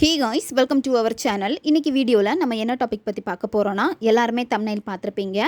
Hey guys welcome to our channel இன்றைக்கி வீடியோவில் நம்ம என்ன டாபிக் பற்றி பார்க்க போகிறோன்னா எல்லாருமே தமிழில் பார்த்துருப்பீங்க.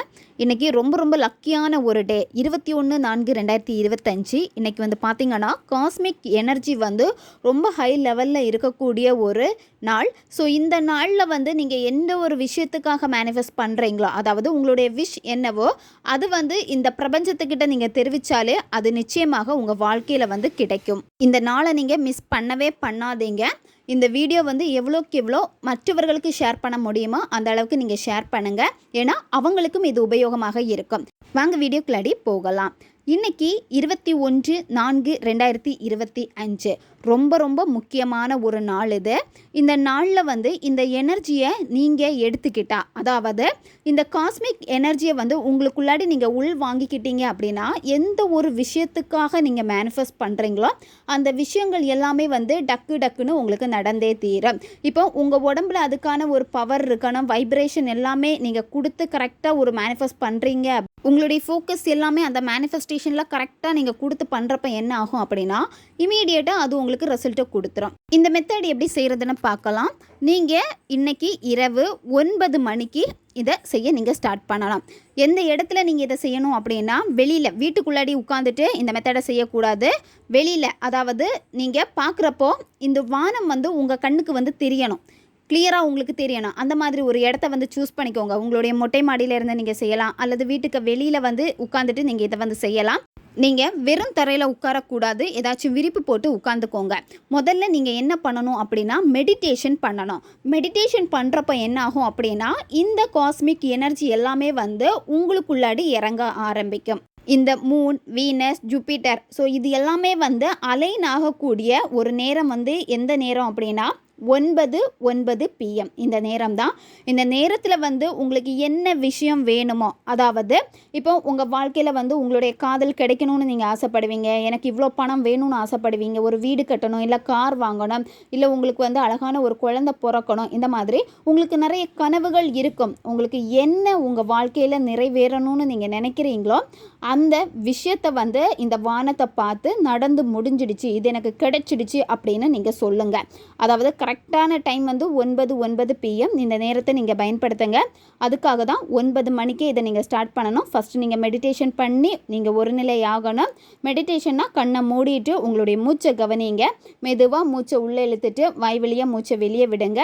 இன்றைக்கி ரொம்ப ரொம்ப லக்கியான ஒரு டே இருபத்தி ஒன்று நான்கு ரெண்டாயிரத்தி இருபத்தஞ்சு. இன்றைக்கி வந்து பார்த்திங்கன்னா காஸ்மிக் எனர்ஜி வந்து ரொம்ப ஹை லெவலில் இருக்கக்கூடிய ஒரு நாள். ஸோ இந்த நாளில் வந்து நீங்கள் எந்த ஒரு விஷயத்துக்காக மேனிஃபெஸ்ட் பண்ணுறீங்களோ அதாவது உங்களுடைய விஷ் என்னவோ அது வந்து இந்த பிரபஞ்சத்துக்கிட்ட நீங்கள் தெரிவித்தாலே அது நிச்சயமாக உங்கள் வாழ்க்கையில் வந்து கிடைக்கும். இந்த நாளை நீங்கள் மிஸ் பண்ணவே பண்ணாதீங்க. இந்த வீடியோ வந்து எவ்வளோக்கு எவ்வளோ மற்றவர்களுக்கு ஷேர் பண்ண முடியுமோ அந்த அளவுக்கு நீங்கள் ஷேர் பண்ணுங்கள் ஏன்னா அவங்களுக்கும் இது உபயோகமாக இருக்கும். வாங்க வீடியோக்குள்ளாடி போகலாம். இன்னைக்கு இருபத்தி ஒன்று நான்கு ரெண்டாயிரத்தி இருபத்தி அஞ்சு. ரொம்ப ரொம்ப முக்கியமான ஒரு நாள் இது. இந்த நாளில் வந்து இந்த எனர்ஜியை நீங்கள் எடுத்துக்கிட்டா அதாவது இந்த காஸ்மிக் எனர்ஜியை வந்து உங்களுக்குள்ளாடி நீங்கள் உள் வாங்கிக்கிட்டீங்க அப்படின்னா எந்த ஒரு விஷயத்துக்காக நீங்கள் மேனிஃபெஸ்ட் பண்ணுறீங்களோ அந்த விஷயங்கள் எல்லாமே வந்து டக்கு டக்குன்னு உங்களுக்கு நடந்தே தீரும். இப்போ உங்கள் உடம்புல அதுக்கான ஒரு பவர் இருக்கணும் வைப்ரேஷன் எல்லாமே நீங்கள் கொடுத்து கரெக்டாக ஒரு மேனிஃபெஸ்ட் பண்ணுறீங்க உங்களுடைய ஃபோக்கஸ் எல்லாமே அந்த மேனிஃபெஸ்டேஷனில் கரெக்டாக நீங்கள் கொடுத்து பண்ணுறப்ப என்ன ஆகும் அப்படின்னா இமீடியட்டாக அது உங்களுக்கு ரிசல்ட்டை கொடுத்துரும். இந்த மெத்தட் எப்படி செய்கிறதுன்னு பார்க்கலாம். நீங்கள் இன்றைக்கி இரவு ஒன்பது மணிக்கு இதை செய்ய நீங்கள் ஸ்டார்ட் பண்ணலாம். எந்த இடத்துல நீங்கள் இதை செய்யணும் அப்படின்னா வெளியில் வீட்டுக்குள்ளாடி உட்காந்துட்டு இந்த மெத்தடை செய்யக்கூடாது. வெளியில் அதாவது நீங்கள் பார்க்குறப்போ இந்த வானம் வந்து உங்கள் கண்ணுக்கு வந்து தெரியணும். கிளியராக உங்களுக்கு தெரியணும். அந்த மாதிரி ஒரு இடத்த வந்து சூஸ் பண்ணிக்கோங்க. உங்களுடைய மொட்டை மாடியில் இருந்து நீங்கள் செய்யலாம். அல்லது வீட்டுக்கு வெளியில் வந்து உட்காந்துட்டு நீங்கள் இதை வந்து செய்யலாம். நீங்கள் வெறும் தரையில் உட்காரக்கூடாது. ஏதாச்சும் விரிப்பு போட்டு உட்காந்துக்கோங்க முதல்ல நீங்கள் என்ன பண்ணணும் அப்படின்னா மெடிடேஷன் பண்ணணும். மெடிடேஷன் பண்ணுறப்ப என்ன ஆகும் அப்படின்னா இந்த காஸ்மிக் எனர்ஜி எல்லாமே வந்து உங்களுக்குள்ளாடி இறங்க ஆரம்பிக்கும். இந்த மூன் வீனஸ் ஜூபிட்டர் ஸோ இது எல்லாமே வந்து அலைன் ஆகக்கூடிய ஒரு நேரம் வந்து எந்த நேரம் அப்படின்னா ஒன்பது ஒன்பது பிஎம் இந்த நேரம் தான் இந்த நேரத்தில் வந்து உங்களுக்கு என்ன விஷயம் வேணுமோ அதாவது இப்போ உங்கள் வாழ்க்கையில் வந்து உங்களுடைய காதல் கிடைக்கணும்னு நீங்கள் ஆசைப்படுவீங்க எனக்கு இவ்வளோ பணம் வேணும்னு ஆசைப்படுவீங்க ஒரு வீடு கட்டணும் இல்லை கார் வாங்கணும் இல்லை உங்களுக்கு வந்து அழகான ஒரு குழந்தை பிறக்கணும் இந்த மாதிரி உங்களுக்கு நிறைய கனவுகள் இருக்கும். உங்களுக்கு என்ன உங்கள் வாழ்க்கையில் நிறைவேறணும்னு நீங்கள் நினைக்கிறீங்களோ அந்த விஷயத்தை வந்து இந்த வானத்தை பார்த்து நடந்து முடிஞ்சிடுச்சு இது எனக்கு கிடைச்சிடுச்சு அப்படின்னு நீங்கள் சொல்லுங்கள் அதாவது கரெக்டான டைம் வந்து ஒன்பது ஒன்பது பிஎம் இந்த நேரத்தை நீங்கள் பயன்படுத்துங்க. அதுக்காக தான் ஒன்பது மணிக்கு இதை நீங்கள் ஸ்டார்ட் பண்ணணும். ஃபஸ்ட்டு நீங்கள் மெடிடேஷன் பண்ணி நீங்கள் ஒரு நிலை ஆகணும். மெடிடேஷன்னா கண்ணை மூடிட்டு உங்களுடைய மூச்சை கவனிங்க. மெதுவாக மூச்சை உள்ளே இழுத்துட்டு வாய்வெளியாக மூச்சை வெளியே விடுங்க.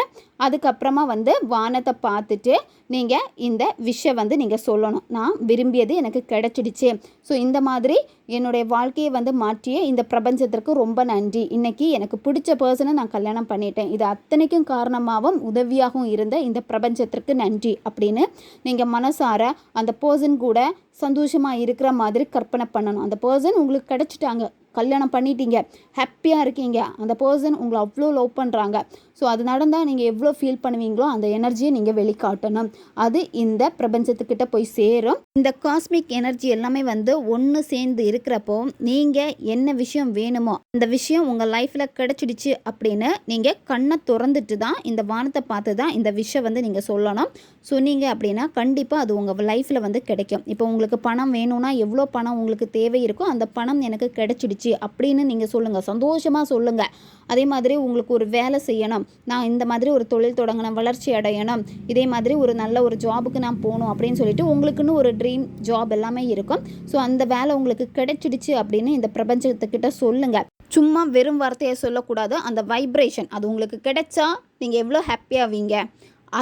அதுக்கப்புறமா வந்து வானத்தை பார்த்துட்டு நீங்கள் இந்த விஷயம் வந்து நீங்கள் சொல்லணும். நான் விரும்பியது எனக்கு கிடச்சிடுச்சு. ஸோ இந்த மாதிரி என்னுடைய வாழ்க்கையை வந்து மாற்றிய இந்த பிரபஞ்சத்திற்கு ரொம்ப நன்றி. இன்னைக்கு எனக்கு பிடிச்ச பர்சனை நான் கல்யாணம் பண்ணிட்டேன். இது அத்தனைக்கும் காரணமாகவும் உதவியாகவும் இருந்த இந்த பிரபஞ்சத்திற்கு நன்றி அப்படின்னு நீங்கள் மனசார அந்த பர்சன் கூட சந்தோஷமாக இருக்கிற மாதிரி கற்பனை பண்ணணும். அந்த பர்சன் உங்களுக்கு கிடைச்சிட்டாங்க. கல்யாணம் பண்ணிட்டீங்க ஹாப்பியாக இருக்கீங்க. அந்த பர்சன் உங்களை அவ்வளோ லவ் பண்ணுறாங்க ஸோ அது நடந்தால் நீங்கள் எவ்வளோ ஃபீல் பண்ணுவீங்களோ அந்த எனர்ஜியை நீங்கள் வெளிக்காட்டணும். அது இந்த பிரபஞ்சத்துக்கிட்ட போய் சேரும். இந்த காஸ்மிக் எனர்ஜி எல்லாமே வந்து ஒன்று சேர்ந்து இருக்கிறப்போ நீங்கள் என்ன விஷயம் வேணுமோ அந்த விஷயம் உங்கள் லைஃப்பில் கிடச்சிடுச்சு அப்படின்னு நீங்கள் கண்ணை திறந்துட்டு தான் இந்த வானத்தை பார்த்து தான் இந்த விஷயம் வந்து நீங்கள் சொல்லணும். சொன்னீங்க அப்படின்னா கண்டிப்பாக அது உங்கள் லைஃப்பில் வந்து கிடைக்கும். இப்போ உங்களுக்கு பணம் வேணும்னா எவ்வளோ பணம் உங்களுக்கு தேவை இருக்கோ அந்த பணம் எனக்கு கிடைச்சிடுச்சு அப்படின்னு நீங்கள் சொல்லுங்கள் சந்தோஷமாக சொல்லுங்கள் அதே மாதிரி உங்களுக்கு ஒரு வேலை செய்யணும். நான் இந்த மாதிரி ஒரு தொழில் தொடங்கணும் வளர்ச்சி அடையணும். இதே மாதிரி ஒரு நல்ல ஒரு ஜாபுக்கு நான் போகணும் அப்படின்னு சொல்லிட்டு உங்களுக்குன்னு ஒரு ட்ரீம் ஜாப் எல்லாமே இருக்கும். ஸோ அந்த வேலை உங்களுக்கு கிடைச்சிடுச்சு அப்படின்னு இந்த பிரபஞ்சத்துக்கிட்ட சொல்லுங்கள் சும்மா வெறும் வார்த்தையை சொல்லக்கூடாது. அந்த வைப்ரேஷன் அது உங்களுக்கு கிடைச்சா நீங்கள் எவ்வளோ ஹாப்பியாவீங்க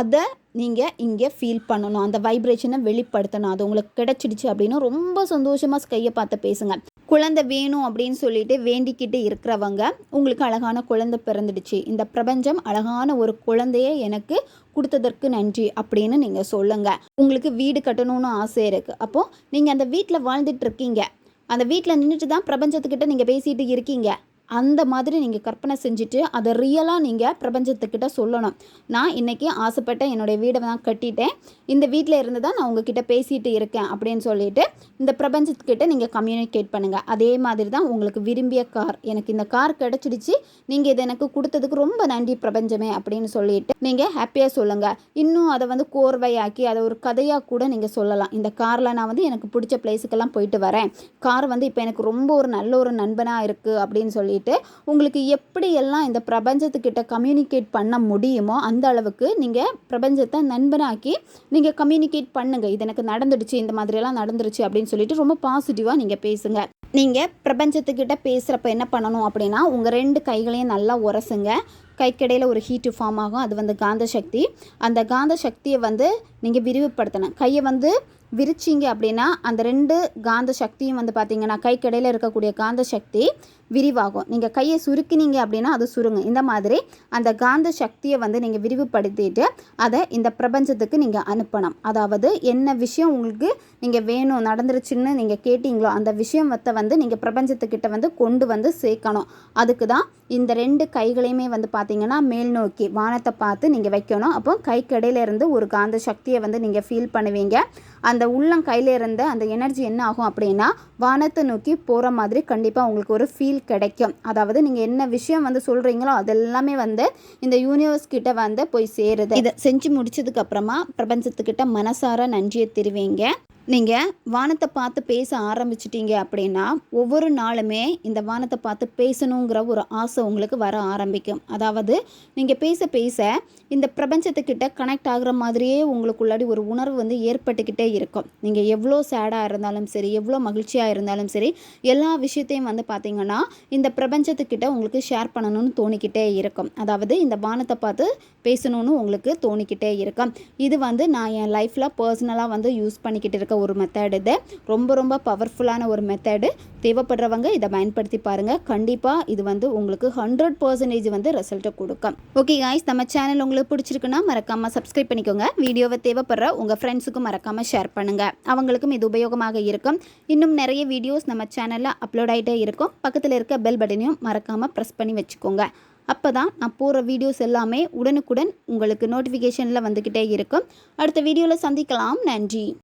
அதை நீங்கள் இங்கே ஃபீல் பண்ணணும். அந்த வைப்ரேஷனை வெளிப்படுத்தணும். அது உங்களுக்கு கிடைச்சிடுச்சு அப்படின்னு ரொம்ப சந்தோஷமாக கையை பார்த்து பேசுங்க. குழந்தை வேணும் அப்படின்னு சொல்லிட்டு வேண்டிக்கிட்டு இருக்கிறவங்க உங்களுக்கு அழகான குழந்தை பிறந்துடுச்சு. இந்த பிரபஞ்சம் அழகான ஒரு குழந்தைய எனக்கு கொடுத்ததற்கு நன்றி அப்படின்னு நீங்கள் சொல்லுங்கள் உங்களுக்கு வீடு கட்டணும்னு ஆசை இருக்குது அப்போது நீங்கள் அந்த வீட்டில் வாழ்ந்துட்டு இருக்கீங்க. அந்த வீட்டில் நின்றுட்டு தான் பிரபஞ்சத்துக்கிட்ட நீங்கள் பேசிகிட்டு இருக்கீங்க. அந்த மாதிரி நீங்கள் கற்பனை செஞ்சுட்டு அதை ரியலாக நீங்கள் பிரபஞ்சத்துக்கிட்ட சொல்லணும். நான் இன்றைக்கி ஆசைப்பட்ட என்னுடைய வீடை தான் கட்டிட்டேன். இந்த வீட்டில் இருந்து தான் நான் உங்ககிட்ட பேசிகிட்டு இருக்கேன் அப்படின்னு சொல்லிட்டு இந்த பிரபஞ்சத்துக்கிட்ட நீங்கள் கம்யூனிகேட் பண்ணுங்கள் அதே மாதிரி தான் உங்களுக்கு விரும்பிய கார் எனக்கு இந்த கார் கிடச்சிடுச்சு. நீங்கள் இதை எனக்கு கொடுத்ததுக்கு ரொம்ப நன்றி பிரபஞ்சமே அப்படின்னு சொல்லிட்டு நீங்கள் ஹாப்பியாக சொல்லுங்கள் இன்னும் அதை வந்து கோர்வையாக்கி அதை ஒரு கதையாக கூட நீங்கள் சொல்லலாம். இந்த காரில் நான் வந்து எனக்கு பிடிச்ச பிளேஸுக்கெல்லாம் போயிட்டு வரேன். கார் வந்து இப்போ எனக்கு ரொம்ப ஒரு நல்ல ஒரு நண்பனாக இருக்குது அப்படின்னு சொல்லிட்டு பண்ணிவிட்டு உங்களுக்கு எப்படியெல்லாம் இந்த பிரபஞ்சத்துக்கிட்ட கம்யூனிகேட் பண்ண முடியுமோ அந்த அளவுக்கு நீங்கள் பிரபஞ்சத்தை நண்பனாக்கி நீங்கள் கம்யூனிகேட் பண்ணுங்கள் இது எனக்கு நடந்துடுச்சு இந்த மாதிரியெல்லாம் நடந்துருச்சு அப்படின்னு சொல்லிட்டு ரொம்ப பாசிட்டிவாக நீங்கள் பேசுங்க. நீங்கள் பிரபஞ்சத்துக்கிட்ட பேசுகிறப்ப என்ன பண்ணணும் அப்படின்னா உங்கள் ரெண்டு கைகளையும் நல்லா உரசுங்க. கைக்கடையில் ஒரு ஹீட்டு ஃபார்ம் ஆகும். அது வந்து காந்த சக்தி அந்த காந்த சக்தியை வந்து நீங்கள் விரிவுபடுத்தணும். கையை வந்து விரிச்சிங்க அப்படின்னா அந்த ரெண்டு காந்த சக்தியும் வந்து பார்த்தீங்கன்னா கைக்கடையில் இருக்கக்கூடிய காந்த சக்தி விரிவாகும். நீங்கள் கையை சுருக்கினீங்க அப்படின்னா அது சுருங்க இந்த மாதிரி அந்த காந்த சக்தியை வந்து நீங்கள் விரிவுபடுத்திட்டு அதை இந்த பிரபஞ்சத்துக்கு நீங்கள் அனுப்பணும். அதாவது என்ன விஷயம் உங்களுக்கு நீங்கள் வேணும் நடந்துருச்சுன்னு நீங்கள் கேட்டிங்களோ அந்த விஷயத்தை வந்து நீங்கள் பிரபஞ்சத்துக்கிட்ட வந்து கொண்டு வந்து சேர்க்கணும். அதுக்கு தான் இந்த ரெண்டு கைகளையுமே வந்து பார்த்தீங்கன்னா மேல் நோக்கி வானத்தை பார்த்து நீங்கள் வைக்கணும். அப்போ கைக்கடையில இருந்து ஒரு காந்த சக்தி சக்தியை வந்து நீங்கள் ஃபீல் பண்ணுவீங்க. அந்த உள்ளம் கையில் இருந்த அந்த எனர்ஜி என்ன ஆகும் அப்படின்னா வானத்தை நோக்கி போகிற மாதிரி கண்டிப்பாக உங்களுக்கு ஒரு ஃபீல் கிடைக்கும். அதாவது நீங்கள் என்ன விஷயம் வந்து சொல்கிறீங்களோ அதெல்லாமே வந்து இந்த யூனிவர்ஸ் கிட்ட வந்து போய் சேருது. இதை செஞ்சு முடிச்சதுக்கப்புறமா பிரபஞ்சத்துக்கிட்ட மனசார நன்றியை தெரிவிங்க. நீங்கள் வானத்தை பார்த்து பேச ஆரம்பிச்சிட்டீங்க அப்படின்னா ஒவ்வொரு நாளுமே இந்த வானத்தை பார்த்து பேசணுங்கிற ஒரு ஆசை உங்களுக்கு வர ஆரம்பிக்கும். அதாவது நீங்கள் பேச பேச இந்த பிரபஞ்சத்துக்கிட்ட கனெக்ட் ஆகிற மாதிரியே உங்களுக்குள்ளாடி ஒரு உணர்வு வந்து ஏற்பட்டுக்கிட்டே இருக்கும். நீங்கள் எவ்வளோ சேடாக இருந்தாலும் சரி எவ்வளோ மகிழ்ச்சியாக இருந்தாலும் சரி எல்லா விஷயத்தையும் வந்து பார்த்தீங்கன்னா இந்த பிரபஞ்சத்துக்கிட்ட உங்களுக்கு ஷேர் பண்ணணும்னு தோணிக்கிட்டே இருக்கும். அதாவது இந்த வானத்தை பார்த்து பேசணும்னு உங்களுக்கு தோணிக்கிட்டே இருக்கும். இது வந்து நான் என் லைஃப்பில் பர்சனலாக வந்து யூஸ் பண்ணிக்கிட்டு இருக்கேன் இருக்க ஒரு மெத்தட் இது. ரொம்ப ரொம்ப பவர்ஃபுல்லான ஒரு மெத்தடு தேவைப்படுறவங்க இதை பயன்படுத்தி பாருங்கள் கண்டிப்பாக இது வந்து உங்களுக்கு ஹண்ட்ரட் பர்சன்டேஜ் வந்து ரிசல்ட்டை கொடுக்கும். ஓகே காய்ஸ் நம்ம சேனல் உங்களுக்கு பிடிச்சிருக்குன்னா மறக்காமல் சப்ஸ்கிரைப் பண்ணிக்கோங்க. வீடியோவை தேவைப்படுற உங்கள் ஃப்ரெண்ட்ஸுக்கும் மறக்காமல் ஷேர் பண்ணுங்கள் அவங்களுக்கும் இது உபயோகமாக இருக்கும். இன்னும் நிறைய வீடியோஸ் நம்ம சேனலில் அப்லோட் ஆகிட்டே இருக்கும். பக்கத்தில் இருக்க பெல் பட்டனையும் மறக்காமல் ப்ரெஸ் பண்ணி வச்சுக்கோங்க. அப்போ தான் நான் போகிற வீடியோஸ் எல்லாமே உடனுக்குடன் உங்களுக்கு நோட்டிஃபிகேஷனில் வந்துக்கிட்டே இருக்கும். அடுத்த வீடியோவில் சந்திக்கலாம். நன்றி.